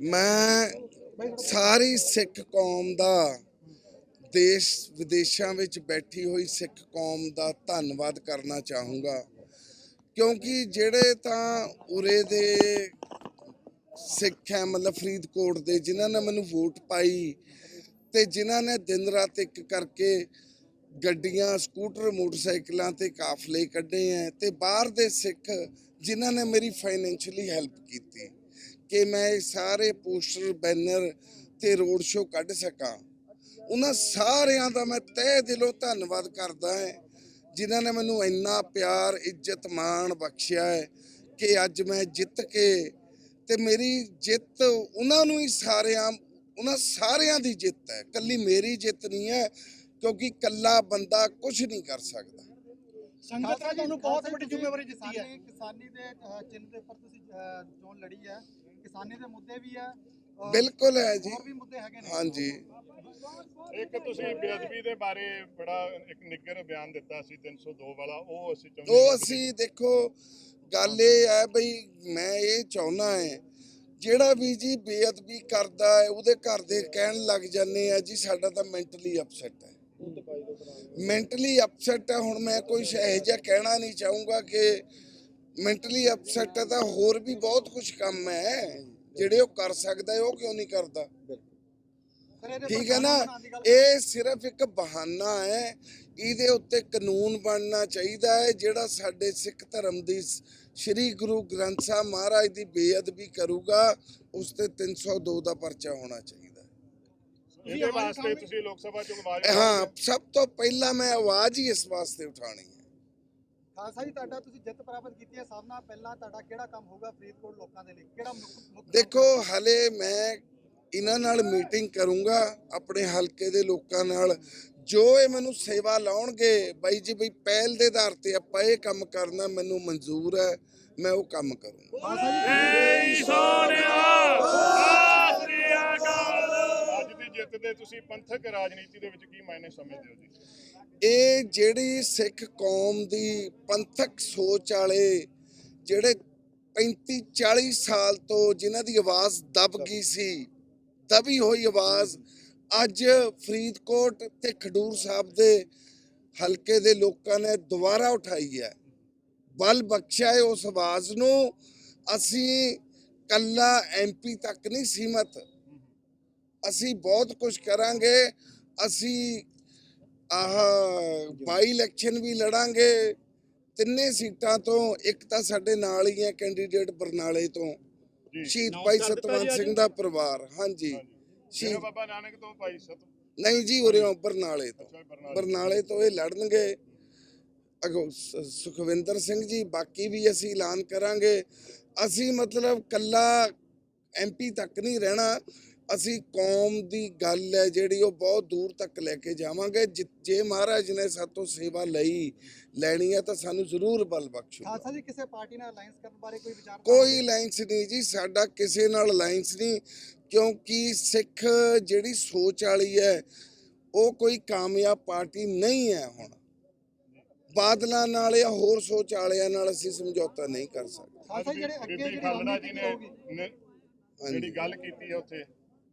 ਮੈਂ ਸਾਰੀ ਸਿੱਖ ਕੌਮ ਦਾ ਦੇਸ਼ ਵਿਦੇਸ਼ਾਂ ਵਿੱਚ ਬੈਠੀ ਹੋਈ ਸਿੱਖ ਕੌਮ ਦਾ ਧੰਨਵਾਦ ਕਰਨਾ ਚਾਹੂੰਗਾ। ਕਿਉਂਕਿ ਜਿਹੜੇ ਤਾਂ ਉਰੇ ਦੇ ਸਿੱਖ ਹੈ, ਮਤਲਬ ਫਰੀਦਕੋਟ ਦੇ, ਜਿਨ੍ਹਾਂ ਨੇ ਮੈਨੂੰ ਵੋਟ ਪਾਈ ਤੇ ਜਿਨ੍ਹਾਂ ਨੇ ਦਿਨ ਰਾਤ ਇੱਕ ਕਰਕੇ ਗੱਡੀਆਂ, ਸਕੂਟਰ, ਮੋਟਰਸਾਈਕਲਾਂ ਤੇ ਕਾਫਲੇ ਕੱਢੇ ਐ ਤੇ ਬਾਹਰ ਦੇ ਸਿੱਖ ਜਿਨ੍ਹਾਂ ਨੇ ਮੇਰੀ ਫਾਈਨੈਂਸ਼ੀਅਲੀ ਹੈਲਪ ਕੀਤੀ। ਕਿ ਮੈਂ ਸਾਰੇ ਪੋਸਟਰ ਬੈਨਰ ਤੇ ਰੋਡ ਸ਼ੋਅ ਕੱਢ ਸਕਾਂ। ਉਹਨਾਂ ਸਾਰਿਆਂ ਦਾ ਮੈਂ ਤਹਿ ਦਿਲੋਂ ਧੰਨਵਾਦ ਕਰਦਾ ਹਾਂ ਜਿਨ੍ਹਾਂ ਨੇ ਮੈਨੂੰ ਇੰਨਾ ਪਿਆਰ ਇੱਜ਼ਤ ਮਾਣ ਬਖਸ਼ਿਆ ਹੈ ਕਿ ਅੱਜ ਮੈਂ ਜਿੱਤ ਕੇ ਤੇ ਮੇਰੀ ਜਿੱਤ ਉਹਨਾਂ ਨੂੰ ਹੀ ਸਾਰਿਆਂ ਉਹਨਾਂ ਸਾਰਿਆਂ ਦੀ ਜਿੱਤ ਹੈ। ਕੱਲੀ ਮੇਰੀ ਜਿੱਤ ਨਹੀਂ ਹੈ ਕਿਉਂਕਿ ਕੱਲਾ ਬੰਦਾ ਕੁਝ ਨਹੀਂ ਕਰ ਸਕਦਾ। ਸੰਗਤ ਨੇ ਤੁਹਾਨੂੰ ਬਹੁਤ ਵੱਡੀ ਜ਼ਿੰਮੇਵਾਰੀ ਦਿੱਤੀ ਹੈ। ਕਿਸਾਨੀ ਦੇ ਚਿੰਨ੍ਹ ਦੇ ਉੱਪਰ ਤੁਸੀਂ ਚੋਣ ਲੜੀ ਹੈ। ਕਿਸਾਨੀ ਦੇ ਮੁੱਦੇ ਵੀ ਹੈ ਅਹ, ਬਿਲਕੁਲ ਹੈ ਜੀ। ਹੋਰ ਵੀ ਮੁੱਦੇ ਹੈਗੇ ਨੇ। ਹਾਂਜੀ। ਇੱਕ ਤੁਸੀਂ ਬੇਅਦਬੀ ਦੇ ਬਾਰੇ ਬੜਾ ਇੱਕ ਨਿੱਗਰ ਬਿਆਨ ਦਿੱਤਾ ਸੀ 302 ਵਾਲਾ ਉਹ ਅਸੀਂ ਚਾਹੁੰਦੇ ਉਹ ਅਸੀਂ ਦੇਖੋ ਗੱਲ ਇਹ ਹੈ ਬਈ ਮੈਂ ਇਹ ਚਾਹੁੰਦਾ ਹੈ ਜਿਹੜਾ ਵੀ ਜੀ ਬੇਅਦਬੀ ਕਰਦਾ ਹੈ ਉਹਦੇ ਘਰ ਦੇ ਕਹਿਣ ਲੱਗ ਜਾਂਦੇ ਆ ਜੀ ਸਾਡਾ ਤਾਂ ਮੈਂਟਲੀ ਅਪਸੈਟ ਹੈ। ਮੈਂਟਲੀ ਅਪਸੈਟ ਹੈ ਹੁਣ ਮੈਂ ਕੋਈ ਇਹੋ ਜਿਹਾ ਕਹਿਣਾ ਨਹੀਂ ਚਾਹੂੰਗਾ ਕਿ ਮੈਂਟਲੀ ਅਪਸੈਟ ਹੈ ਤਾਂ ਹੋਰ ਵੀ ਬਹੁਤ ਕੁਝ ਕੰਮ ਹੈ। ਜਿਹੜੇ ਉਹ ਕਰ ਸਕਦਾ ਹੈ ਉਹ ਕਿਉਂ ਨਹੀਂ ਕਰਦਾ? ਠੀਕ ਹੈ ਨਾ? ਇਹ ਸਿਰਫ ਇੱਕ ਬਹਾਨਾ ਹੈ। ਇਹਦੇ ਉੱਤੇ ਕਾਨੂੰਨ ਬਣਨਾ ਚਾਹੀਦਾ ਹੈ ਜਿਹੜਾ ਸਾਡੇ ਸਿੱਖ ਧਰਮ ਦੀ ਸ੍ਰੀ ਗੁਰੂ ਗ੍ਰੰਥ ਸਾਹਿਬ ਮਹਾਰਾਜ ਦੀ ਬੇਅਦਬੀ ਕਰੂਗਾ ਉਸ ਤੇ 302 ਦਾ ਪਰਚਾ ਹੋਣਾ ਚਾਹੀਦਾ ਹੈ। ਇਹਦੇ ਵਾਸਤੇ ਤੁਸੀਂ ਲੋਕ ਸਭਾ ਚੋਂ ਆਵਾਜ਼ ਹਾਂ ਸਭ ਤੋਂ ਪਹਿਲਾਂ ਮੈਂ ਆਵਾਜ਼ ਹੀ ਇਸ ਵਾਸਤੇ ਉਠਾਣੀ ਹੈ। ਖਾਲਸਾ ਜੀ ਤੁਹਾਡਾ ਤੁਸੀਂ ਜਿੱਤ ਪ੍ਰਾਪਤ ਕੀਤੀ ਹੈ। ਸਭ ਨਾਲ ਪਹਿਲਾਂ ਤੁਹਾਡਾ ਕਿਹੜਾ ਕੰਮ ਹੋਊਗਾ ਫਰੀਦਕੋਟ ਲੋਕਾਂ ਦੇ ਲਈ? ਕਿਹੜਾ ਮੁੱਖ ਦੇਖੋ ਹਲੇ ਮੈਂ ਇਹਨਾਂ ਨਾਲ ਮੀਟਿੰਗ ਕਰੂੰਗਾ ਆਪਣੇ ਹਲਕੇ ਦੇ ਲੋਕਾਂ ਨਾਲ। ਜੋ ਇਹ ਮੈਨੂੰ ਸੇਵਾ ਲਾਉਣਗੇ ਬਾਈ ਜੀ ਬਈ ਪਹਿਲ ਦੇ ਆਧਾਰ ਤੇ ਆਪਾਂ ਇਹ ਕੰਮ ਕਰਨਾ ਮੈਨੂੰ ਮਨਜ਼ੂਰ ਹੈ ਮੈਂ ਉਹ ਕੰਮ ਕਰੂੰਗਾ। ਖਾਲਸਾ ਜੀ। ਅੱਜ ਦੀ ਜਿੱਤ ਦੇ ਤੁਸੀਂ ਪੰਥਕ ਰਾਜਨੀਤੀ ਦੇ ਵਿੱਚ ਕੀ ਮਾਇਨੇ ਸਮਝਦੇ ਹੋ ਜੀ? ਇਹ ਜਿਹੜੀ ਸਿੱਖ ਕੌਮ ਦੀ ਪੰਥਕ ਸੋਚ ਵਾਲੇ ਜਿਹੜੇ 35 40 ਸਾਲ ਤੋਂ ਜਿਨ੍ਹਾਂ ਦੀ ਆਵਾਜ਼ ਦਬ ਗਈ ਸੀ, ਦਬੀ ਹੋਈ ਆਵਾਜ਼ ਅੱਜ ਫਰੀਦਕੋਟ ਤੇ ਖਡੂਰ ਸਾਹਿਬ ਦੇ ਹਲਕੇ ਦੇ ਲੋਕਾਂ ਨੇ ਦੁਬਾਰਾ ਉਠਾਈ ਹੈ। ਬਲ ਬਖਸ਼ਿਆ ਹੈ ਉਸ ਆਵਾਜ਼ ਨੂੰ। ਅਸੀਂ ਕੱਲਾ ਐਮਪੀ ਤੱਕ ਨਹੀਂ ਸੀਮਤ। ਅਸੀਂ ਬਹੁਤ ਕੁਝ ਕਰਾਂਗੇ। ਅਸੀਂ ਆਹ ਬਾਈ ਇਲੈਕਸ਼ਨ ਵੀ ਲੜਾਂਗੇ। ਤਿੰਨੇ ਸੀਟਾਂ ਤੋਂ ਇੱਕ ਤਾਂ ਸਾਡੇ ਨਾਲ ਹੀ ਹੈ ਕੈਂਡੀਡੇਟ ਬਰਨਾਲੇ ਤੋਂ। ਸ਼ਹੀਦ ਭਾਈ ਸਤਵੰਤ ਸਿੰਘ ਦਾ ਪਰਿਵਾਰ ਹਾਂਜੀ। ਸ਼ਹੀਦ ਬਾਬਾ ਨਾਨਕ ਤੋਂ ਭਾਈ ਸਤ ਨਹੀਂ ਜੀ ਉਰਿਓਂ ਬਰਨਾਲੇ ਤੋਂ। ਬਰਨਾਲੇ ਤੋਂ। ਇਹ ਲੜਨਗੇ। ਸੁਖਵਿੰਦਰ ਸਿੰਘ ਜੀ ਬਾਕੀ ਵੀ ਅਸੀਂ ਐਲਾਨ ਕਰਾਂਗੇ। ਅਸੀਂ ਮਤਲਬ ਕੱਲਾ ਐਮਪੀ ਤੱਕ ਨਹੀਂ ਰਹਿਣਾ। ਅਸੀਂ ਕੌਮ ਦੀ ਗੱਲ ਹੈ ਜਿਹੜੀ ਉਹ ਬਹੁਤ ਦੂਰ ਤੱਕ ਲੈ ਕੇ ਜਾਵਾਂਗੇ। ਜਿ- ਮਹਾਰਾਜ ਨੇ ਸਾਤੋਂ ਸੇਵਾ ਲਈ ਲੈਣੀ ਹੈ ਤਾਂ ਸਾਨੂੰ ਜ਼ਰੂਰ ਬਲ ਬਖਸ਼ੋ। ਖਾਲਸਾ ਜੀ ਕਿਸੇ ਪਾਰਟੀ ਨਾਲ ਅਲਾਈਅੰਸ ਕਰਨ ਬਾਰੇ ਕੋਈ ਵਿਚਾਰ ਕੋਈ ਅਲਾਈਅੰਸ ਨਹੀਂ ਜੀ ਸਾਡਾ ਕਿਸੇ ਨਾਲ ਅਲਾਈਅੰਸ ਨਹੀਂ ਕਿਉਂਕਿ ਸਿੱਖ ਜਿਹੜੀ ਸੋਚ ਵਾਲੀ ਹੈ ਉਹ ਕੋਈ ਕਾਮਯਾਬ ਪਾਰਟੀ ਨਹੀਂ ਹੈ ਹੁਣ। ਬਾਦਲਾਂ ਨਾਲ ਜਾਂ ਹੋਰ ਸੋਚ ਵਾਲਿਆਂ ਨਾਲ ਅਸੀਂ ਸਮਝੌਤਾ ਨਹੀਂ ਕਰ ਸਕਦੇ। ਖਾਲਸਾ ਅੱਗੇ ਜੀ ਨੇ ਜਿਹੜੀ ਗੱਲ ਕੀਤੀ ਹੈ ਉੱਥੇ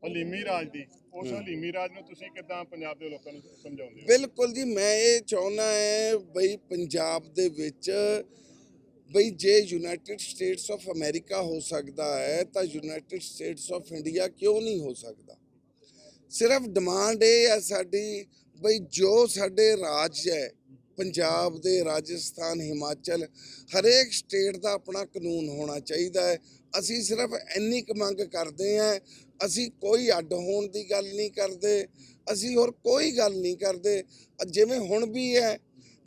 ਹਲੀਮੀ ਰਾਜ ਦੀ। ਉਸ ਹਲੀਮੀ ਰਾਜ ਨੂੰ ਤੁਸੀਂ ਕਿੱਦਾਂ ਪੰਜਾਬ ਦੇ ਲੋਕਾਂ ਨੂੰ ਸਮਝਾਉਂਦੇ ਹੋ? ਬਿਲਕੁਲ ਜੀ ਮੈਂ ਇਹ ਚਾਹੁੰਦਾ ਹੈ ਬਈ ਪੰਜਾਬ ਦੇ ਵਿੱਚ ਬਈ ਜੇ ਯੂਨਾਈਟਿਡ ਸਟੇਟਸ ਆਫ ਅਮਰੀਕਾ ਹੋ ਸਕਦਾ ਹੈ ਤਾਂ ਯੂਨਾਈਟਿਡ ਸਟੇਟਸ ਆਫ ਇੰਡੀਆ ਕਿਉਂ ਨਹੀਂ ਹੋ ਸਕਦਾ? ਸਿਰਫ ਡਿਮਾਂਡ ਇਹ ਹੈ ਸਾਡੀ ਬਈ ਜੋ ਸਾਡੇ ਰਾਜ ਹੈ ਪੰਜਾਬ ਦੇ ਰਾਜਸਥਾਨ ਹਿਮਾਚਲ ਹਰੇਕ ਸਟੇਟ ਦਾ ਆਪਣਾ ਕਾਨੂੰਨ ਹੋਣਾ ਚਾਹੀਦਾ ਹੈ। ਅਸੀਂ ਸਿਰਫ ਇੰਨੀ ਕੁ ਮੰਗ ਕਰਦੇ ਹਾਂ, ਅਸੀਂ ਕੋਈ ਅੱਡ ਹੋਣ ਦੀ ਗੱਲ ਨਹੀਂ ਕਰਦੇ, ਅਸੀਂ ਹੋਰ ਕੋਈ ਗੱਲ ਨਹੀਂ ਕਰਦੇ। ਜਿਵੇਂ ਹੁਣ ਵੀ ਹੈ,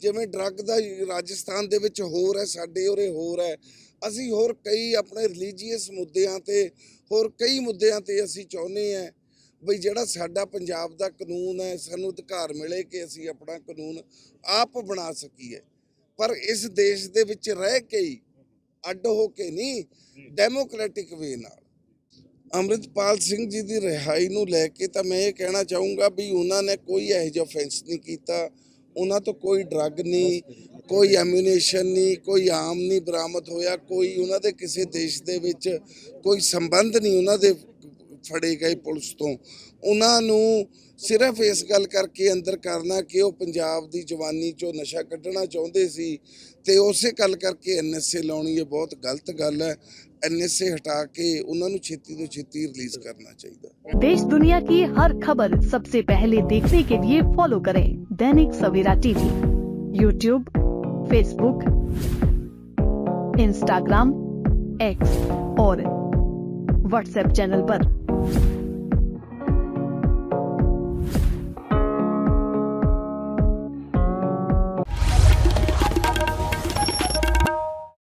ਜਿਵੇਂ ਡਰੱਗ ਦਾ ਰਾਜਸਥਾਨ ਦੇ ਵਿੱਚ ਹੋਰ ਹੈ, ਸਾਡੇ ਉਰੇ ਹੋਰ ਹੈ। ਅਸੀਂ ਹੋਰ ਕਈ ਆਪਣੇ ਰਿਲੀਜੀਅਸ ਮੁੱਦਿਆਂ ਤੇ, ਹੋਰ ਕਈ ਮੁੱਦਿਆਂ ਤੇ ਅਸੀਂ ਚਾਹੁੰਦੇ ਹਾਂ ਬਈ ਜਿਹੜਾ ਸਾਡਾ ਪੰਜਾਬ ਦਾ ਕਾਨੂੰਨ ਹੈ, ਸਾਨੂੰ ਅਧਿਕਾਰ ਮਿਲੇ ਕਿ ਅਸੀਂ ਆਪਣਾ ਕਾਨੂੰਨ ਆਪ ਬਣਾ ਸਕੀਏ। ਪਰ ਇਸ ਦੇਸ਼ ਦੇ ਵਿੱਚ ਰਹਿ ਕੇ ਹੀ ਅੱਡ ਹੋ ਕੇ ਨਹੀਂ ਡੈਮੋਕ੍ਰੈਟਿਕ ਵੇ ਨਾਲ। ਅੰਮ੍ਰਿਤਪਾਲ ਸਿੰਘ ਜੀ ਦੀ ਰਿਹਾਈ ਨੂੰ ਲੈ ਕੇ ਤਾਂ ਮੈਂ ਇਹ ਕਹਿਣਾ ਚਾਹੂੰਗਾ ਵੀ ਉਹਨਾਂ ਨੇ ਕੋਈ ਇਹੋ ਜਿਹਾ ਫੈਂਸ ਨਹੀਂ ਕੀਤਾ। ਉਹਨਾਂ ਤੋਂ ਕੋਈ ਡਰੱਗ ਨਹੀਂ ਕੋਈ ਐਮੂਨੇਸ਼ਨ ਨਹੀਂ ਕੋਈ ਆਮ ਨਹੀਂ ਬਰਾਮਦ ਹੋਇਆ ਕੋਈ ਉਹਨਾਂ ਦੇ ਕਿਸੇ ਦੇਸ਼ ਦੇ ਵਿੱਚ ਕੋਈ ਸੰਬੰਧ ਨਹੀਂ ਉਹਨਾਂ ਦੇ ਫੜੇ ਗਏ ਪੁਲਿਸ ਤੋਂ ਉਹਨਾਂ ਨੂੰ ਸਿਰਫ ਇਸ ਗੱਲ ਕਰਕੇ ਅੰਦਰ ਕਰਨਾ ਕਿ ਉਹ ਪੰਜਾਬ ਦੀ ਜਵਾਨੀ ਚੋਂ ਨਸ਼ਾ ਕੱਢਣਾ ਚਾਹੁੰਦੇ ਸੀ ਤੇ ਉਸੇ ਗੱਲ ਕਰਕੇ ਐਨਐਸਏ ਲਾਉਣੀ ਇਹ ਬਹੁਤ ਗਲਤ ਗੱਲ ਹੈ ਐਨਐਸਏ ਹਟਾ ਕੇ ਉਹਨਾਂ ਨੂੰ ਛੇਤੀ ਤੋਂ ਛੇਤੀ ਰਿਲੀਜ਼ ਕਰਨਾ ਚਾਹੀਦਾ देश दुनिया की हर खबर सबसे पहले देखने के लिए फॉलो करें Dainik Savera TV YouTube Facebook Instagram X और व्हाट्सएप चैनल पर।